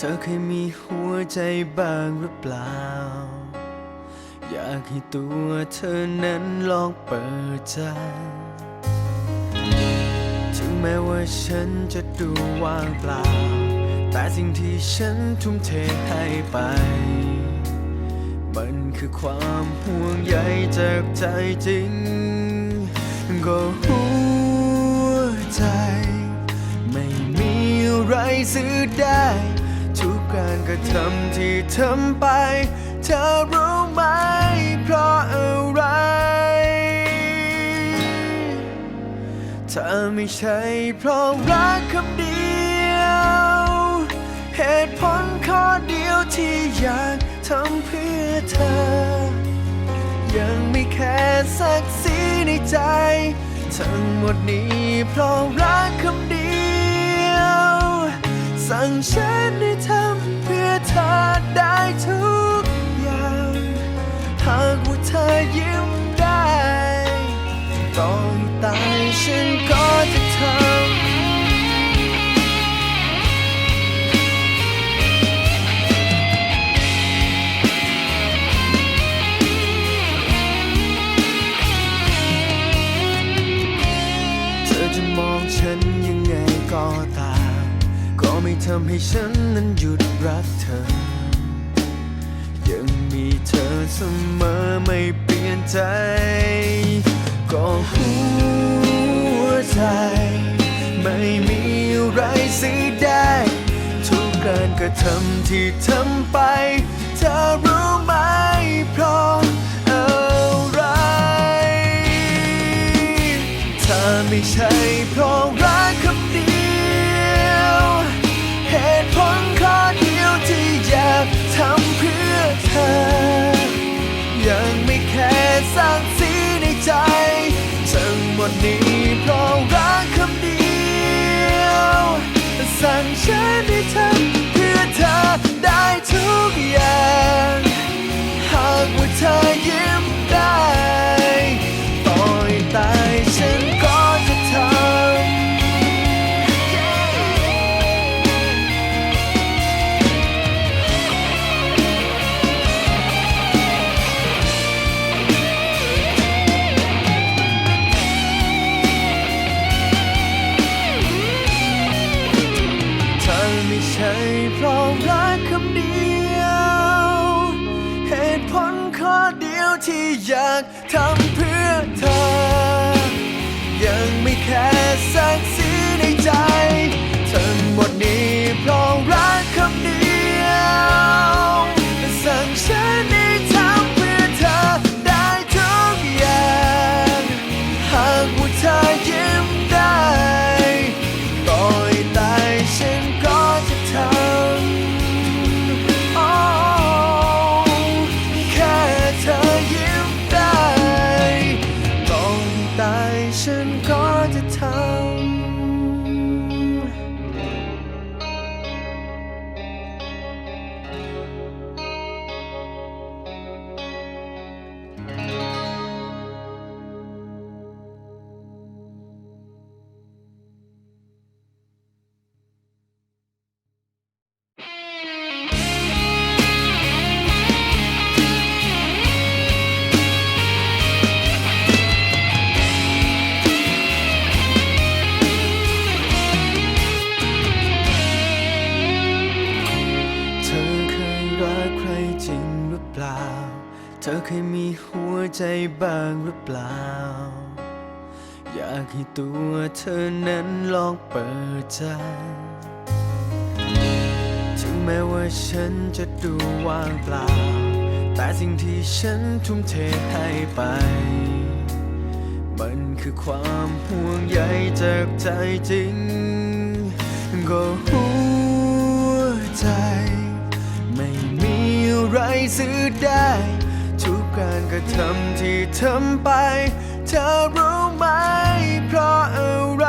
เธอเคยมีหัวใจบ้างหรือเปล่า อยากให้ตัวเธอนั้นลองเปิดใจ ถึงแม้ว่าฉันจะดูว่างเปล่า แต่สิ่งที่ฉันทุ่มเทให้ไป มันคือความห่วงใยจากใจจริง ก็หัวใจ ไม่มีอะไรซื้อได้ การกระทำที่ทำไป เธอรู้ไหม เพราะอะไร ถ้าไม่ใช่เพราะรักคำเดียว เหตุผลข้อเดียวที่อยากทำเพื่อเธอ ยังไม่แค่สักสีในใจ ทั้งหมดนี้เพราะรักคำเดียว สั่งฉันให้เธอ ได้ทุกอย่าง หากว่าเธอยิ้มได้ก่อนตายฉันก็จะทำเธอจะมองฉันยังไงก็ตาม ก็ไม่ทำให้ฉันนั้นหยุดรักเธอ ยังมีเธอเสมอไม่เปลี่ยนใจ ก็หัวใจ ไม่มีอะไรซื้อได้ ทุกการกระทำที่ทำไปเธอรู้ไหมเพราะอะไรถ้าไม่ใช่เพราะ เพราะรักคำเดียว เหตุผลข้อเดียวที่อยากทำเพื่อเธอ ยังไม่แค่ เธอเคยมีหัวใจบ้างหรือเปล่า อยากให้ตัวเธอนั้นลองเปิดใจ ถึงแม้ว่าฉันจะดูว่างเปล่า แต่สิ่งที่ฉันทุ่มเทให้ไป มันคือความห่วงใยจากใจจริง ก็หัวใจ ไม่มีอะไรซื้อได้ ทุกการกระทำที่ทำไป เธอรู้ไหมเพราะอะไร